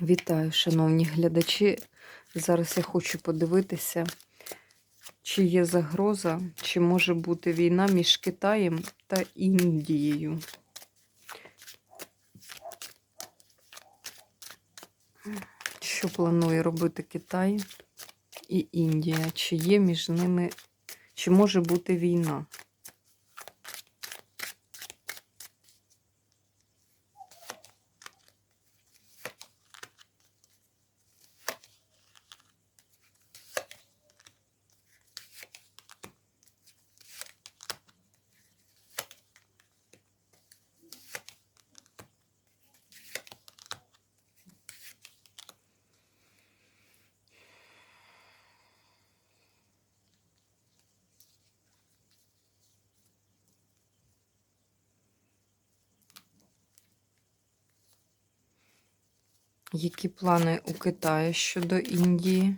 Вітаю, шановні глядачі. Зараз я хочу подивитися, чи є загроза, чи може бути війна між Китаєм та Індією. Що планує робити Китай і Індія? Чи є між ними, чи може бути війна? Які плани у Китаю щодо Індії?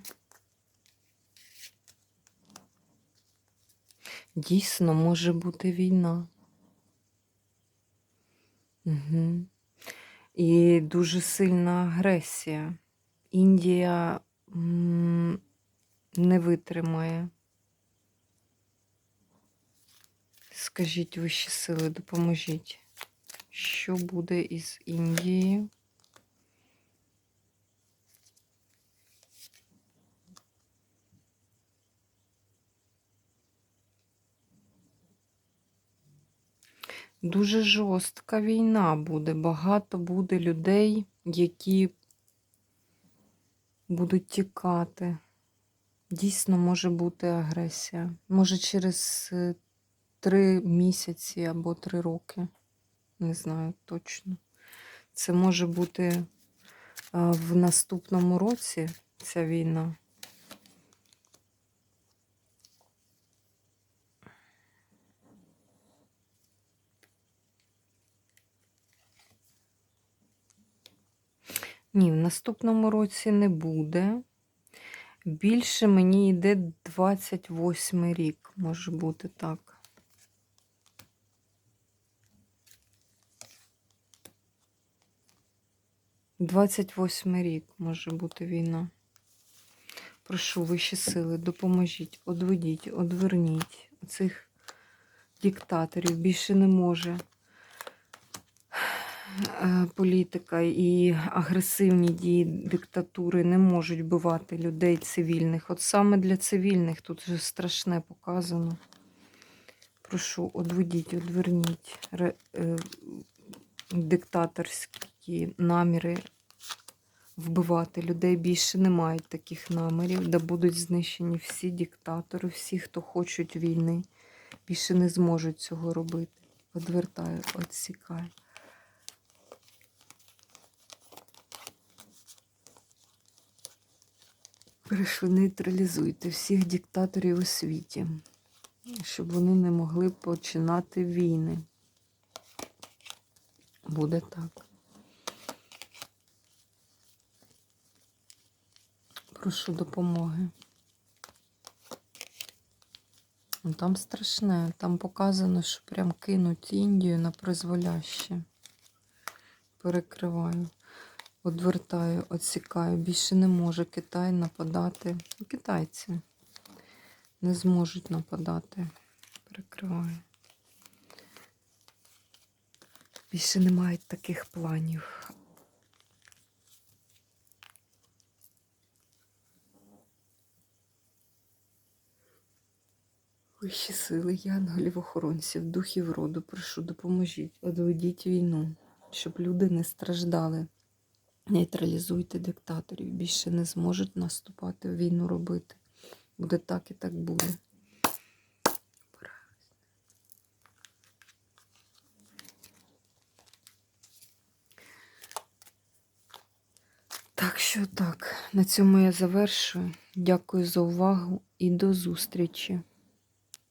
Дійсно, може бути війна. Угу. І дуже сильна агресія. Індія не витримає. Скажіть вищі сили, допоможіть. Що буде із Індією? Дуже жорстка війна буде. Багато буде людей, які будуть тікати. Дійсно, може бути агресія. Може, через е, три місяці або три роки. Не знаю точно. Це може бути е, в наступному році ця війна. Ні, в наступному році не буде. Більше мені йде 28 рік, може бути так. Двадцять восьмий рік може бути війна. Прошу вищі сили, допоможіть, одведіть, одверніть цих диктаторів. Більше не може політика і агресивні дії диктатури не можуть вбивати людей цивільних. От саме для цивільних тут вже страшне показано. Прошу, одведіть, одверніть е, диктаторські наміри вбивати людей. Більше не мають таких намірів, де будуть знищені всі диктатори, всі, хто хочуть війни, більше не зможуть цього робити. Одвертаю, відсікаю. Перейшли, нейтралізуйте всіх диктаторів у світі, щоб вони не могли починати війни. Буде так. Прошу допомоги. Ну, Там страшне, там показано, що прям кинуть Індію на призволяще. Перекриваю, одвертаю, відсікаю. Більше не може Китай нападати. Китайці не зможуть нападати. Перекриваю. Більше не мають таких планів. Вищі сили, янголів, охоронців, духів роду, прошу, допоможіть, одведіть війну, щоб люди не страждали. Нейтралізуйте диктаторів, більше не зможуть наступати, війну робити. Буде так і так буде. Так що так, на цьому я завершую. Дякую за увагу і до зустрічі!